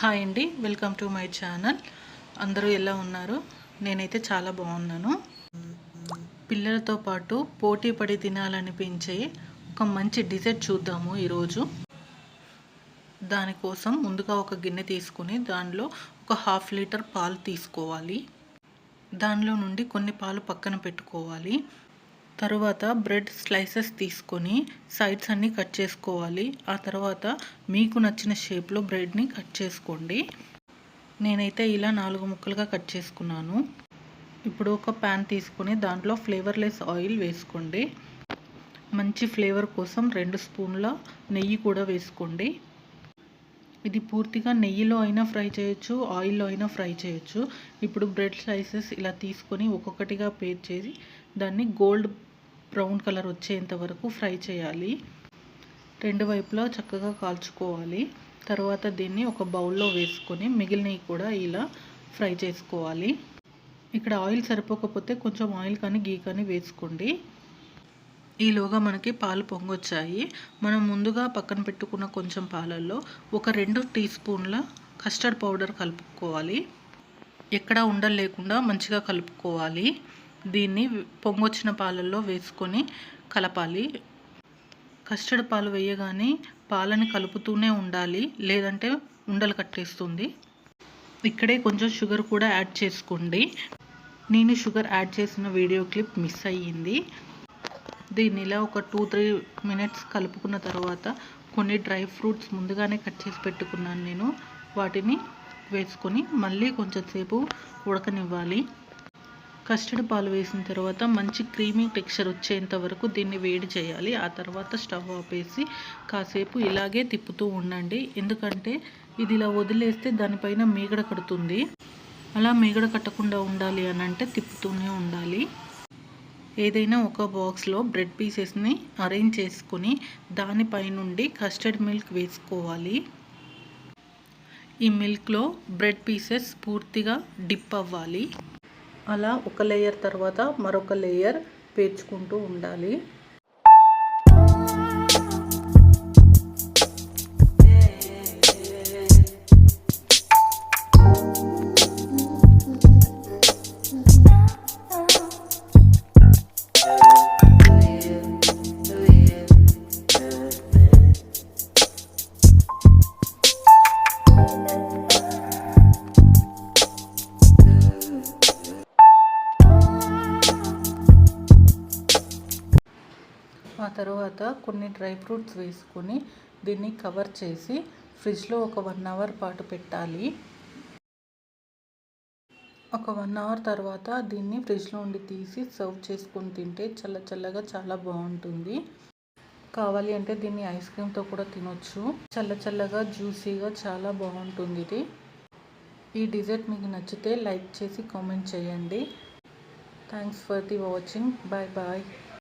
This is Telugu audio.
హాయ్ అండి వెల్కమ్ టు మై ఛానల్. అందరూ ఎలా ఉన్నారు? నేనైతే చాలా బాగున్నాను. పిల్లలతో పాటు పోటీ పడి తినాలనిపించే ఒక మంచి డిజర్ట్ చూద్దాము ఈరోజు. దానికోసం ముందుగా ఒక గిన్నె తీసుకుని దానిలో ఒక హాఫ్ లీటర్ పాలు తీసుకోవాలి. దానిలో నుండి కొన్ని పాలు పక్కన పెట్టుకోవాలి. తరువాత బ్రెడ్ స్లైసెస్ తీసుకొని సైడ్స్ అన్నీ కట్ చేసుకోవాలి. ఆ తర్వాత మీకు నచ్చిన షేప్లో బ్రెడ్ని కట్ చేసుకోండి. నేనైతే ఇలా నాలుగు ముక్కలుగా కట్ చేసుకున్నాను. ఇప్పుడు ఒక ప్యాన్ తీసుకొని దాంట్లో ఫ్లేవర్లెస్ ఆయిల్ వేసుకోండి. మంచి ఫ్లేవర్ కోసం రెండు స్పూన్ల నెయ్యి కూడా వేసుకోండి. ఇది పూర్తిగా నెయ్యిలో అయినా ఫ్రై చేయొచ్చు ఆయిల్లో అయినా ఫ్రై చేయొచ్చు. ఇప్పుడు బ్రెడ్ స్లైసెస్ ఇలా తీసుకొని ఒక్కొక్కటిగా పేర్ చేసి దాన్ని గోల్డ్ బ్రౌన్ కలర్ వచ్చేంత వరకు ఫ్రై చేయాలి. రెండు వైపులా చక్కగా కాల్చుకోవాలి. తర్వాత దీన్ని ఒక బౌల్లో వేసుకొని మిగిలినవి కూడా ఇలా ఫ్రై చేసుకోవాలి. ఇక్కడ ఆయిల్ సరిపోకపోతే కొంచెం ఆయిల్ కానీ గీ కానీ వేసుకోండి. ఈలోగా మనకి పాలు పొంగొచ్చాయి. మనం ముందుగా పక్కన పెట్టుకున్న కొంచెం పాలల్లో ఒక రెండు టీ స్పూన్ల కస్టర్డ్ పౌడర్ కలుపుకోవాలి. ఎక్కడ ఉండలేకుండా మంచిగా కలుపుకోవాలి. దీన్ని పొంగొచ్చిన పాలల్లో వేసుకొని కలపాలి. కస్టర్డ్ పాలు వేయగానే పాలని కలుపుతూనే ఉండాలి లేదంటే ఉండలు కట్టేస్తుంది. ఇక్కడే కొంచెం షుగర్ కూడా యాడ్ చేసుకోండి. నేను షుగర్ యాడ్ చేసిన వీడియో క్లిప్ మిస్ అయ్యింది. దీన్ని ఇలా ఒక టూ త్రీ మినిట్స్ కలుపుకున్న తర్వాత కొన్ని డ్రై ఫ్రూట్స్ ముందుగానే కట్ చేసి పెట్టుకున్నాను నేను. వాటిని వేసుకొని మళ్ళీ కొంచెం సేపు ఉడకనివ్వాలి. కస్టర్డ్ పాలు వేసిన తర్వాత మంచి క్రీమీ టెక్స్చర్ వచ్చేంత వరకు దీన్ని వేడి చేయాలి. ఆ తర్వాత స్టవ్ ఆపేసి కాసేపు ఇలాగే తిప్పుతూ ఉండండి. ఎందుకంటే ఇది ఇలా వదిలేస్తే దానిపైన మీగడ కడుతుంది. అలా మీగడ కట్టకుండా ఉండాలి అని అంటే తిప్పుతూనే ఉండాలి. ఏదైనా ఒక బాక్స్లో బ్రెడ్ పీసెస్ని అరేంజ్ చేసుకొని దానిపై నుండి కస్టర్డ్ మిల్క్ వేసుకోవాలి. ఈ మిల్క్లో బ్రెడ్ పీసెస్ పూర్తిగా డిప్ అవ్వాలి. అలా ఒక లేయర్ తర్వాత మరొక లేయర్ పేర్చుకుంటూ ఉండాలి. తర్వాత కొన్ని డ్రై ఫ్రూట్స్ వేసుకొని దీన్ని కవర్ చేసి ఫ్రిడ్జ్లో ఒక వన్ అవర్ పాటు పెట్టాలి. ఒక వన్ అవర్ తర్వాత దీన్ని ఫ్రిడ్జ్లో ఉండి తీసి సర్వ్ చేసుకొని తింటే చల్ల చల్లగా చాలా బాగుంటుంది. కావాలి అంటే దీన్ని ఐస్ క్రీమ్తో కూడా తినొచ్చు. చల్ల చల్లగా జ్యూసీగా చాలా బాగుంటుంది ఇది. ఈ డిజర్ట్ మీకు నచ్చితే లైక్ చేసి కామెంట్ చేయండి. Thanks for the watching. Bye bye.